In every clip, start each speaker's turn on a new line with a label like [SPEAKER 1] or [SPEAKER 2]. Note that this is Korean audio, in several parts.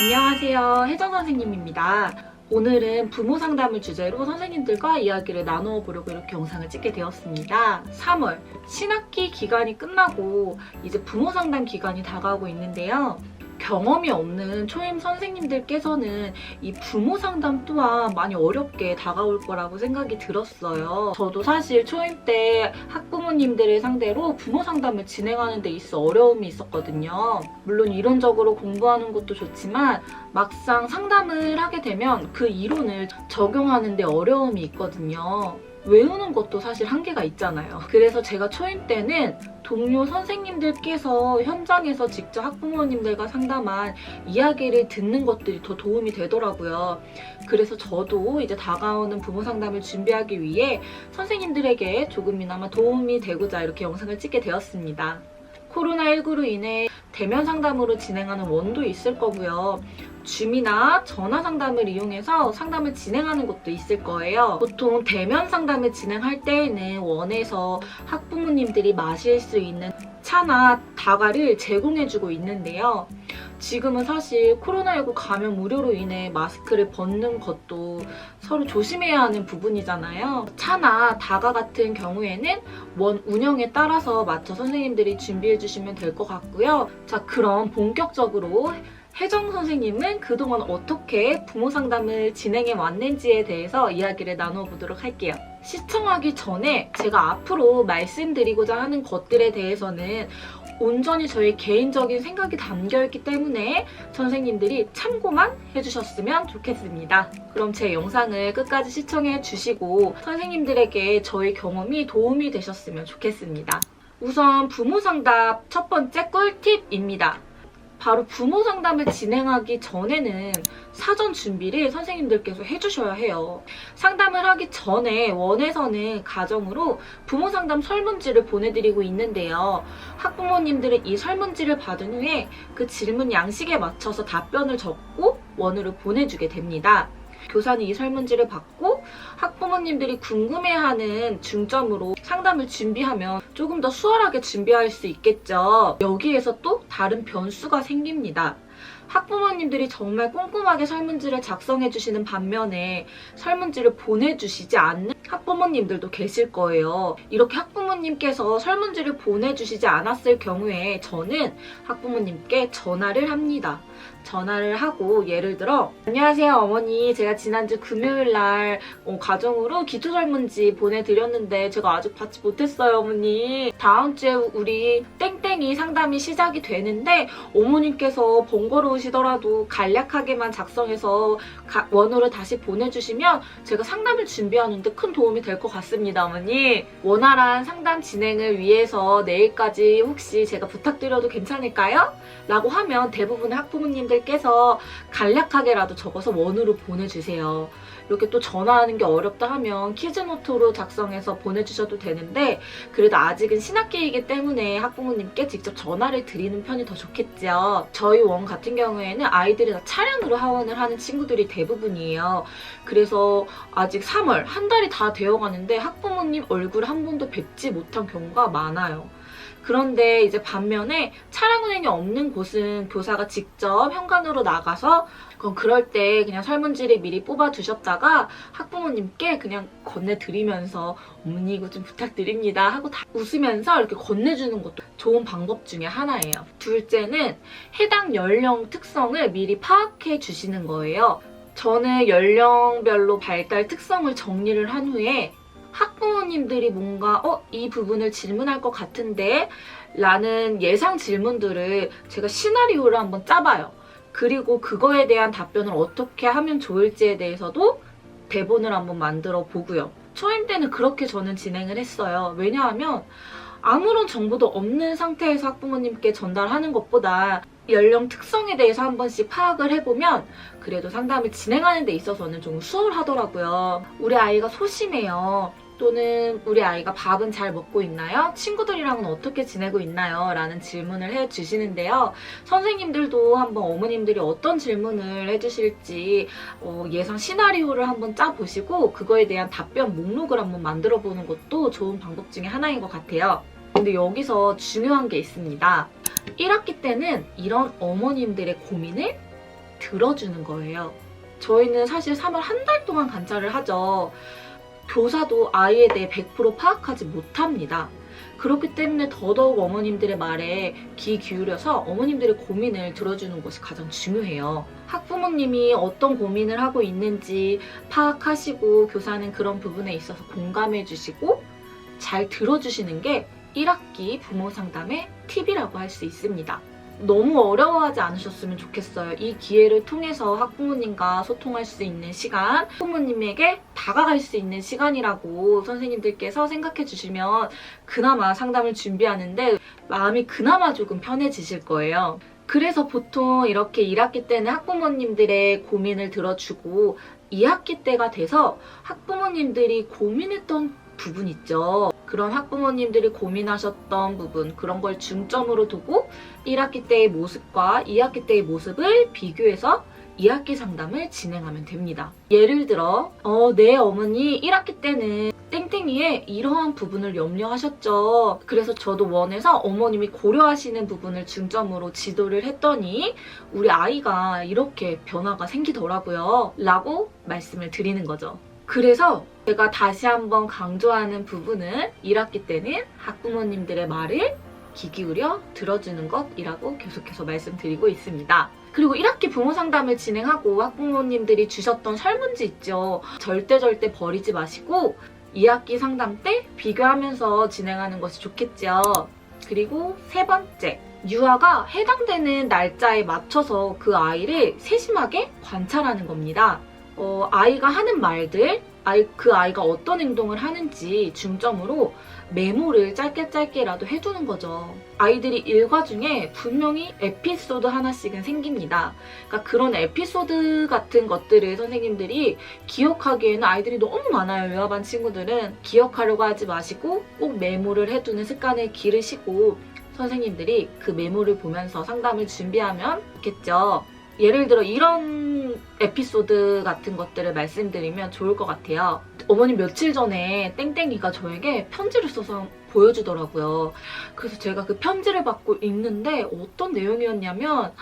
[SPEAKER 1] 안녕하세요. 혜정 선생님입니다. 오늘은 부모 상담을 주제로 선생님들과 이야기를 나누어 보려고 이렇게 영상을 찍게 되었습니다. 3월 신학기 기간이 끝나고 이제 부모 상담 기간이 다가오고 있는데요. 경험이 없는 초임 선생님들께서는 이 부모 상담 또한 많이 어렵게 다가올 거라고 생각이 들었어요. 저도 사실 초임 때 학부모님들을 상대로 부모 상담을 진행하는 데 있어 어려움이 있었거든요. 물론 이론적으로 공부하는 것도 좋지만 막상 상담을 하게 되면 그 이론을 적용하는 데 어려움이 있거든요. 외우는 것도 사실 한계가 있잖아요. 그래서 제가 초임 때는 동료 선생님들께서 현장에서 직접 학부모님들과 상담한 이야기를 듣는 것들이 더 도움이 되더라고요. 그래서 저도 이제 다가오는 부모 상담을 준비하기 위해 선생님들에게 조금이나마 도움이 되고자 이렇게 영상을 찍게 되었습니다. 코로나19로 인해 대면 상담으로 진행하는 원도 있을 거고요. 줌이나 전화 상담을 이용해서 상담을 진행하는 곳도 있을 거예요. 보통 대면 상담을 진행할 때에는 원에서 학부모님들이 마실 수 있는 차나 다과를 제공해주고 있는데요. 지금은 사실 코로나19 감염 우려로 인해 마스크를 벗는 것도 서로 조심해야 하는 부분이잖아요. 차나 다과 같은 경우에는 원 운영에 따라서 맞춰 선생님들이 준비해 주시면 될 것 같고요. 자, 그럼 본격적으로 혜정 선생님은 그동안 어떻게 부모 상담을 진행해 왔는지에 대해서 이야기를 나눠 보도록 할게요. 시청하기 전에 제가 앞으로 말씀드리고자 하는 것들에 대해서는 온전히 저의 개인적인 생각이 담겨 있기 때문에 선생님들이 참고만 해주셨으면 좋겠습니다. 그럼 제 영상을 끝까지 시청해 주시고 선생님들에게 저의 경험이 도움이 되셨으면 좋겠습니다. 우선 부모 상담 첫 번째 꿀팁입니다. 바로 부모 상담을 진행하기 전에는 사전 준비를 선생님들께서 해주셔야 해요. 상담을 하기 전에 원에서는 가정으로 부모 상담 설문지를 보내드리고 있는데요. 학부모님들은 이 설문지를 받은 후에 그 질문 양식에 맞춰서 답변을 적고 원으로 보내주게 됩니다. 교사는 이 설문지를 받고 학부모님들이 궁금해하는 중점으로 상담을 준비하면 조금 더 수월하게 준비할 수 있겠죠. 여기에서 또 다른 변수가 생깁니다. 학부모님들이 정말 꼼꼼하게 설문지를 작성해 주시는 반면에 설문지를 보내주시지 않는 학부모님들도 계실 거예요. 이렇게 학부모님께서 설문지를 보내주시지 않았을 경우에 저는 학부모님께 전화를 합니다. 전화를 하고 예를 들어 안녕하세요 어머니. 제가 지난주 금요일 날 어, 가정으로 기초 설문지 보내드렸는데 제가 아직 받지 못했어요 어머니. 다음 주에 우리 땡땡이 상담이 시작이 되는데 어머님께서 번거로우시더라도 간략하게만 작성해서 가- 원으로 다시 보내주시면 제가 상담을 준비하는데 큰 도움이 될 것 같습니다 어머니 원활한 상담 진행을 위해서 내일까지 혹시 제가 부탁드려도 괜찮을까요? 라고 하면 대부분의 학부모 님들께서 간략하게라도 적어서 원으로 보내주세요. 이렇게 또 전화하는 게 어렵다 하면 키즈노트로 작성해서 보내주셔도 되는데 그래도 아직은 신학기이기 때문에 학부모님께 직접 전화를 드리는 편이 더 좋겠죠. 저희 원 같은 경우에는 아이들이 다 차량으로 하원을 하는 친구들이 대부분이에요. 그래서 아직 3월 한 달이 다 되어가는데 학부모님 얼굴 한 번도 뵙지 못한 경우가 많아요. 그런데 이제 반면에 차량 운행이 없는 곳은 교사가 직접 현관으로 나가서 그럼 그럴 때 그냥 설문지를 미리 뽑아 두셨다가 학부모님께 그냥 건네드리면서 어머니 이거 좀 부탁드립니다 하고 다 웃으면서 이렇게 건네주는 것도 좋은 방법 중에 하나예요. 둘째는 해당 연령 특성을 미리 파악해 주시는 거예요. 저는 연령별로 발달 특성을 정리를 한 후에 학부모님들이 뭔가 어, 이 부분을 질문할 것 같은데 라는 예상 질문들을 제가 시나리오를 한번 짜봐요. 그리고 그거에 대한 답변을 어떻게 하면 좋을지에 대해서도 대본을 한번 만들어 보고요. 초임 때는 그렇게 저는 진행을 했어요. 왜냐하면 아무런 정보도 없는 상태에서 학부모님께 전달하는 것보다 연령 특성에 대해서 한 번씩 파악을 해보면 그래도 상담을 진행하는 데 있어서는 좀 수월하더라고요. 우리 아이가 소심해요. 또는 우리 아이가 밥은 잘 먹고 있나요? 친구들이랑은 어떻게 지내고 있나요? 라는 질문을 해 주시는데요. 선생님들도 한번 어머님들이 어떤 질문을 해 주실지 어, 예상 시나리오를 한번 짜보시고 그거에 대한 답변 목록을 한번 만들어 보는 것도 좋은 방법 중에 하나인 것 같아요. 근데 여기서 중요한 게 있습니다. 1학기 때는 이런 어머님들의 고민을 들어주는 거예요. 저희는 사실 3월 한 달 동안 관찰을 하죠. 교사도 아이에 대해 100% 파악하지 못합니다. 그렇기 때문에 더더욱 어머님들의 말에 귀 기울여서 어머님들의 고민을 들어주는 것이 가장 중요해요. 학부모님이 어떤 고민을 하고 있는지 파악하시고 교사는 그런 부분에 있어서 공감해 주시고 잘 들어주시는 게 1학기 부모 상담의 팁이라고 할 수 있습니다. 너무 어려워하지 않으셨으면 좋겠어요. 이 기회를 통해서 학부모님과 소통할 수 있는 시간, 학부모님에게 다가갈 수 있는 시간이라고 선생님들께서 생각해 주시면 그나마 상담을 준비하는데 마음이 그나마 조금 편해지실 거예요. 그래서 보통 이렇게 1학기 때는 학부모님들의 고민을 들어주고 2학기 때가 돼서 학부모님들이 고민했던 부분 있죠. 그런 학부모님들이 고민하셨던 부분, 그런 걸 중점으로 두고 1학기 때의 모습과 2학기 때의 모습을 비교해서 2학기 상담을 진행하면 됩니다. 예를 들어, 어, 내 어머니 1학기 때는 땡땡이에 이러한 부분을 염려하셨죠. 그래서 저도 원해서 어머님이 고려하시는 부분을 중점으로 지도를 했더니 우리 아이가 이렇게 변화가 생기더라고요. 라고 말씀을 드리는 거죠. 그래서 제가 다시 한번 강조하는 부분은 1학기 때는 학부모님들의 말을 귀 기울여 들어주는 것이라고 계속해서 말씀드리고 있습니다. 그리고 1학기 부모 상담을 진행하고 학부모님들이 주셨던 설문지 있죠. 절대 절대 버리지 마시고 2학기 상담 때 비교하면서 진행하는 것이 좋겠죠. 그리고 세 번째, 유아가 해당되는 날짜에 맞춰서 그 아이를 세심하게 관찰하는 겁니다. 어, 아이가 하는 말들, 아이, 그 아이가 어떤 행동을 하는지 중점으로 메모를 짧게 짧게라도 해두는 거죠. 아이들이 일과 중에 분명히 에피소드 하나씩은 생깁니다. 그러니까 그런 에피소드 같은 것들을 선생님들이 기억하기에는 아이들이 너무 많아요. 유아반 친구들은 기억하려고 하지 마시고 꼭 메모를 해두는 습관을 기르시고 선생님들이 그 메모를 보면서 상담을 준비하면 좋겠죠. 예를 들어 이런 에피소드 같은 것들을 말씀드리면 좋을 것 같아요. 어머님 며칠 전에 땡땡이가 저에게 편지를 써서 보여주더라고요. 그래서 제가 그 편지를 받고 읽는데 어떤 내용이었냐면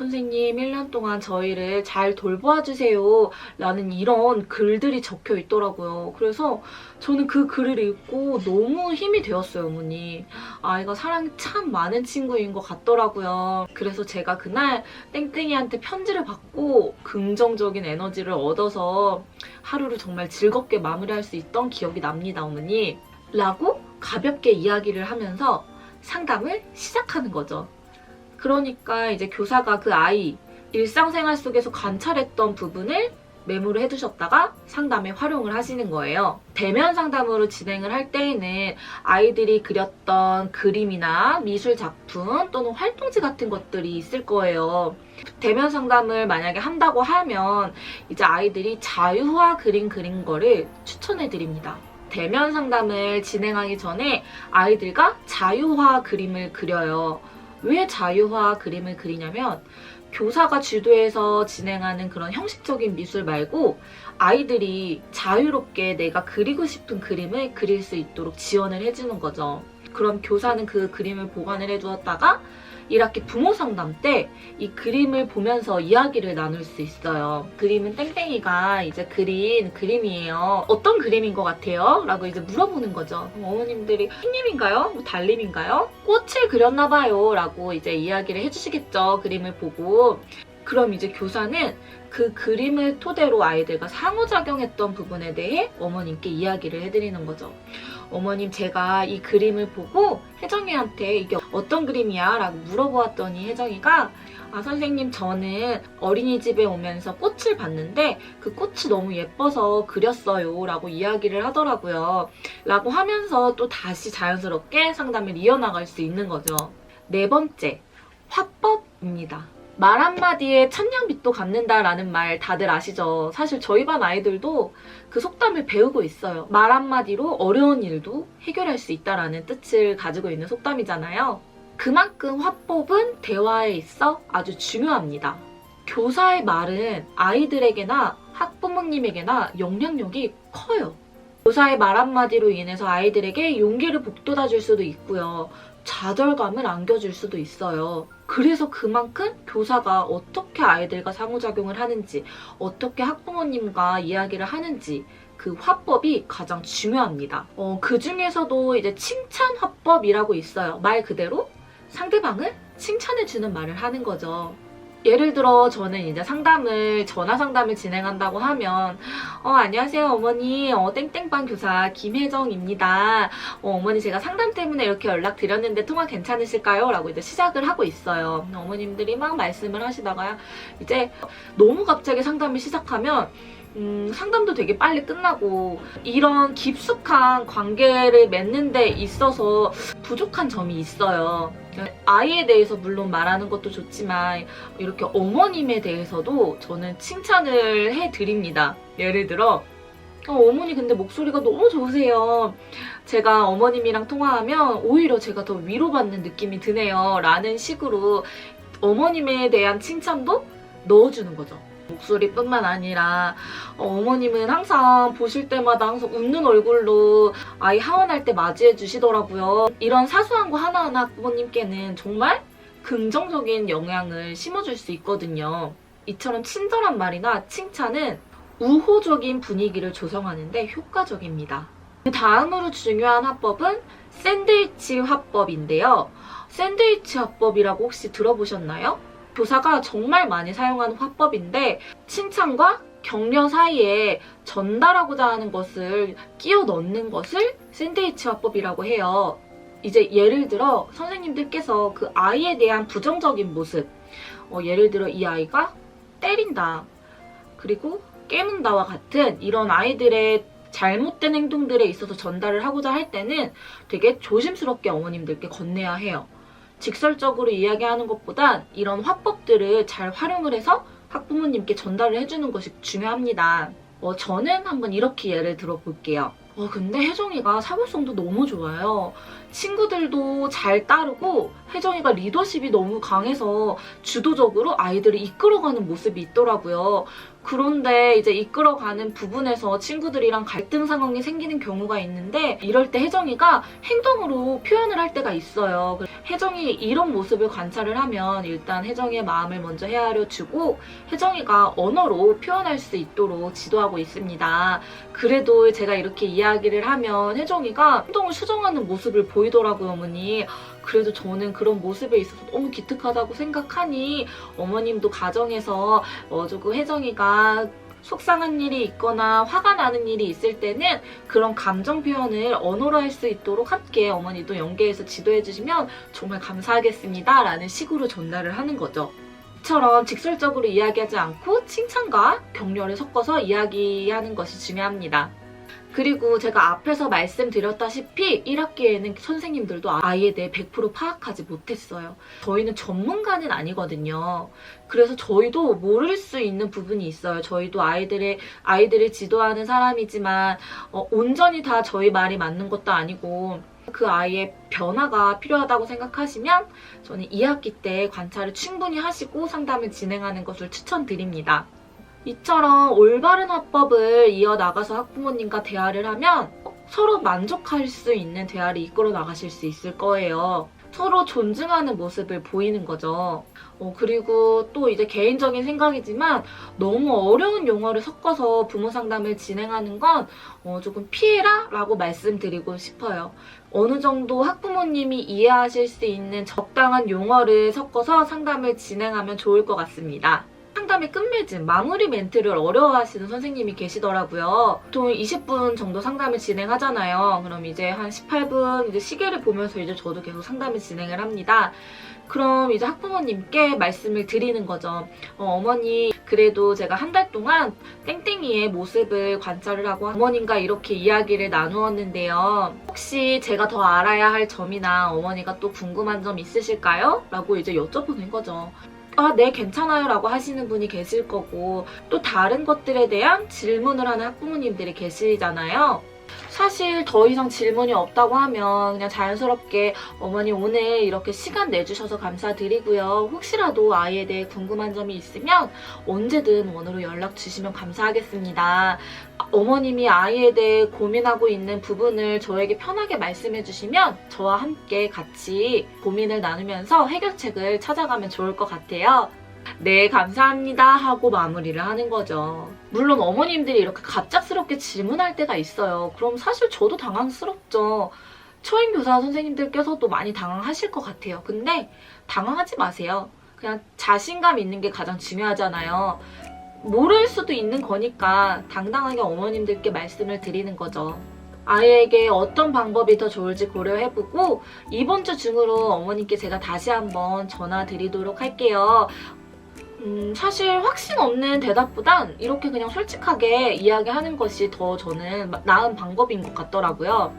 [SPEAKER 1] 선생님 1년 동안 저희를 잘 돌보아 주세요 라는 이런 글들이 적혀 있더라고요. 그래서 저는 그 글을 읽고 너무 힘이 되었어요, 어머니. 아이가 사랑이 참 많은 친구인 것 같더라고요. 그래서 제가 그날 땡땡이한테 편지를 받고 긍정적인 에너지를 얻어서 하루를 정말 즐겁게 마무리할 수 있던 기억이 납니다, 어머니. 라고 가볍게 이야기를 하면서 상담을 시작하는 거죠. 그러니까 이제 교사가 그 아이 일상생활 속에서 관찰했던 부분을 메모를 해두셨다가 상담에 활용을 하시는 거예요. 대면 상담으로 진행을 할 때에는 아이들이 그렸던 그림이나 미술 작품 또는 활동지 같은 것들이 있을 거예요. 대면 상담을 만약에 한다고 하면 이제 아이들이 자유화 그림 그린 거를 추천해 드립니다. 대면 상담을 진행하기 전에 아이들과 자유화 그림을 그려요. 왜 자유화 그림을 그리냐면 교사가 주도해서 진행하는 그런 형식적인 미술 말고 아이들이 자유롭게 내가 그리고 싶은 그림을 그릴 수 있도록 지원을 해주는 거죠. 그럼 교사는 그 그림을 보관을 해두었다가 1학기 부모 상담 때 이 그림을 보면서 이야기를 나눌 수 있어요. 그림은 땡땡이가 이제 그린 그림이에요. 어떤 그림인 것 같아요? 라고 이제 물어보는 거죠. 그럼 어머님들이 흰님인가요? 뭐 달림인가요? 꽃을 그렸나봐요. 라고 이제 이야기를 해주시겠죠. 그림을 보고. 그럼 이제 교사는 그 그림을 토대로 아이들과 상호작용했던 부분에 대해 어머님께 이야기를 해드리는 거죠. 어머님 제가 이 그림을 보고 혜정이한테 이게 어떤 그림이야? 라고 물어보았더니 혜정이가 아 선생님 저는 어린이집에 오면서 꽃을 봤는데 그 꽃이 너무 예뻐서 그렸어요 라고 이야기를 하더라고요 라고 하면서 또 다시 자연스럽게 상담을 이어나갈 수 있는 거죠 네 번째 화법입니다 말 한마디에 천냥빚도 갚는다라는 말 다들 아시죠? 사실 저희 반 아이들도 그 속담을 배우고 있어요. 말 한마디로 어려운 일도 해결할 수 있다라는 뜻을 가지고 있는 속담이잖아요. 그만큼 화법은 대화에 있어 아주 중요합니다. 교사의 말은 아이들에게나 학부모님에게나 영향력이 커요. 교사의 말 한마디로 인해서 아이들에게 용기를 북돋아 줄 수도 있고요. 좌절감을 안겨줄 수도 있어요. 그래서 그만큼 교사가 어떻게 아이들과 상호작용을 하는지, 어떻게 학부모님과 이야기를 하는지, 그 화법이 가장 중요합니다. 어, 그 중에서도 이제 칭찬 화법이라고 있어요. 말 그대로 상대방을 칭찬해주는 말을 하는 거죠. 예를 들어 저는 이제 상담을 전화 상담을 진행한다고 하면 어 안녕하세요 어머니 어 땡땡반 교사 김혜정입니다 어, 머니 제가 상담 때문에 이렇게 연락 드렸는데 통화 괜찮으실까요? 라고 이제 시작을 하고 있어요 어머님들이 막 말씀을 하시다가 이제 너무 갑자기 상담을 시작하면 음, 상담도 되게 빨리 끝나고 이런 깊숙한 관계를 맺는 데 있어서 부족한 점이 있어요. 아이에 대해서 물론 말하는 것도 좋지만 이렇게 어머님에 대해서도 저는 칭찬을 해드립니다. 예를 들어 어, 어머니 근데 목소리가 너무 좋으세요. 제가 어머님이랑 통화하면 오히려 제가 더 위로받는 느낌이 드네요. 라는 식으로 어머님에 대한 칭찬도 넣어주는 거죠. 목소리뿐만 아니라 어, 머님은 항상 보실 때마다 항상 웃는 얼굴로 아이 하원할 때 맞이해 주시더라고요. 이런 사소한 거 하나하나 부모님께는 정말 긍정적인 영향을 심어줄 수 있거든요. 이처럼 친절한 말이나 칭찬은 우호적인 분위기를 조성하는데 효과적입니다. 그 다음으로 중요한 화법은 샌드위치 화법인데요. 샌드위치 화법이라고 혹시 들어보셨나요? 교사가 정말 많이 사용하는 화법인데 칭찬과 격려 사이에 전달하고자 하는 것을 끼워 넣는 것을 샌드위치 화법이라고 해요. 이제 예를 들어 선생님들께서 그 아이에 대한 부정적인 모습, 어, 예를 들어 이 아이가 때린다, 그리고 깨문다와 같은 이런 아이들의 잘못된 행동들에 있어서 전달을 하고자 할 때는 되게 조심스럽게 어머님들께 건네야 해요. 직설적으로 이야기하는 것보단 이런 화법들을 잘 활용을 해서 학부모님께 전달을 해주는 것이 중요합니다. 어, 저는 한번 이렇게 예를 들어 볼게요. 어, 근데 혜정이가 사교성도 너무 좋아요. 친구들도 잘 따르고 혜정이가 리더십이 너무 강해서 주도적으로 아이들을 이끌어가는 모습이 있더라고요. 그런데 이제 이끌어가는 부분에서 친구들이랑 갈등 상황이 생기는 경우가 있는데 이럴 때 혜정이가 행동으로 표현을 할 때가 있어요. 혜정이 이런 모습을 관찰을 하면 일단 혜정이의 마음을 먼저 헤아려 주고 혜정이가 언어로 표현할 수 있도록 지도하고 있습니다. 그래도 제가 이렇게 이야기를 하면 혜정이가 행동을 수정하는 모습을 보이더라고요, 어머니. 그래도 저는 그런 모습에 있어서 너무 기특하다고 생각하니 어머님도 가정에서 어, 조금 혜정이가 속상한 일이 있거나 화가 나는 일이 있을 때는 그런 감정 표현을 언어로 할 수 있도록 함께 어머니도 연계해서 지도해 주시면 정말 감사하겠습니다. 라는 식으로 전달을 하는 거죠. 이처럼 직설적으로 이야기하지 않고 칭찬과 격려를 섞어서 이야기하는 것이 중요합니다. 그리고 제가 앞에서 말씀드렸다시피 1학기에는 선생님들도 아이에 대해 100% 파악하지 못했어요. 저희는 전문가는 아니거든요. 그래서 저희도 모를 수 있는 부분이 있어요. 저희도 아이들의 아이들을 지도하는 사람이지만 어, 온전히 다 저희 말이 맞는 것도 아니고 그 아이의 변화가 필요하다고 생각하시면 저는 2학기 때 관찰을 충분히 하시고 상담을 진행하는 것을 추천드립니다. 이처럼 올바른 화법을 이어나가서 학부모님과 대화를 하면 서로 만족할 수 있는 대화를 이끌어 나가실 수 있을 거예요. 서로 존중하는 모습을 보이는 거죠. 어, 그리고 또 이제 개인적인 생각이지만 너무 어려운 용어를 섞어서 부모 상담을 진행하는 건 어, 조금 피해라 라고 말씀드리고 싶어요. 어느 정도 학부모님이 이해하실 수 있는 적당한 용어를 섞어서 상담을 진행하면 좋을 것 같습니다. 상담의 끝맺음, 마무리 멘트를 어려워하시는 선생님이 계시더라고요. 보통 20분 정도 상담을 진행하잖아요. 그럼 이제 한 18분 이제 시계를 보면서 이제 저도 계속 상담을 진행을 합니다. 그럼 이제 학부모님께 말씀을 드리는 거죠. 어, 머니 그래도 제가 한 달 동안 땡땡이의 모습을 관찰을 하고 어머님과 이렇게 이야기를 나누었는데요. 혹시 제가 더 알아야 할 점이나 어머니가 또 궁금한 점 있으실까요? 라고 이제 여쭤보는 거죠. 아, 네, 괜찮아요. 라고 하시는 분이 계실 거고, 또 다른 것들에 대한 질문을 하는 학부모님들이 계시잖아요. 사실 더 이상 질문이 없다고 하면 그냥 자연스럽게 어머니 오늘 이렇게 시간 내주셔서 감사드리고요. 혹시라도 아이에 대해 궁금한 점이 있으면 언제든 원으로 연락 주시면 감사하겠습니다. 어머님이 아이에 대해 고민하고 있는 부분을 저에게 편하게 말씀해 주시면 저와 함께 같이 고민을 나누면서 해결책을 찾아가면 좋을 것 같아요. 네, 감사합니다 하고 마무리를 하는 거죠. 물론 어머님들이 이렇게 갑작스럽게 질문할 때가 있어요. 그럼 사실 저도 당황스럽죠. 초임 교사 선생님들께서도 많이 당황하실 것 같아요. 근데 당황하지 마세요. 그냥 자신감 있는 게 가장 중요하잖아요. 모를 수도 있는 거니까 당당하게 어머님들께 말씀을 드리는 거죠. 아이에게 어떤 방법이 더 좋을지 고려해보고 이번 주 중으로 어머님께 제가 다시 한번 전화 드리도록 할게요. 음, 사실 확신 없는 대답보단 이렇게 그냥 솔직하게 이야기하는 것이 더 저는 나은 방법인 것 같더라고요.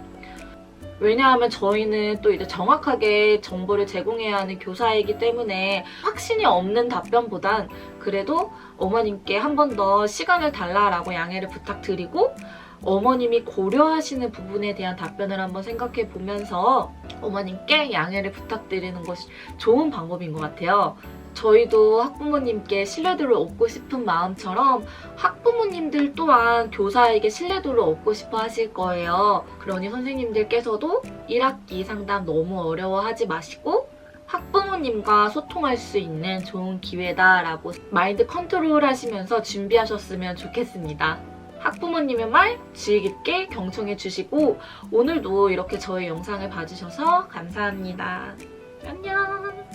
[SPEAKER 1] 왜냐하면 저희는 또 이제 정확하게 정보를 제공해야 하는 교사이기 때문에 확신이 없는 답변보단 그래도 어머님께 한 번 더 시간을 달라라고 양해를 부탁드리고 어머님이 고려하시는 부분에 대한 답변을 한번 생각해 보면서 어머님께 양해를 부탁드리는 것이 좋은 방법인 것 같아요. 저희도 학부모님께 신뢰도를 얻고 싶은 마음처럼 학부모님들 또한 교사에게 신뢰도를 얻고 싶어 하실 거예요. 그러니 선생님들께서도 1학기 상담 너무 어려워하지 마시고 학부모님과 소통할 수 있는 좋은 기회다라고 마인드 컨트롤 하시면서 준비하셨으면 좋겠습니다. 학부모님의 말 주의 깊게 경청해 주시고 오늘도 이렇게 저의 영상을 봐주셔서 감사합니다. 안녕!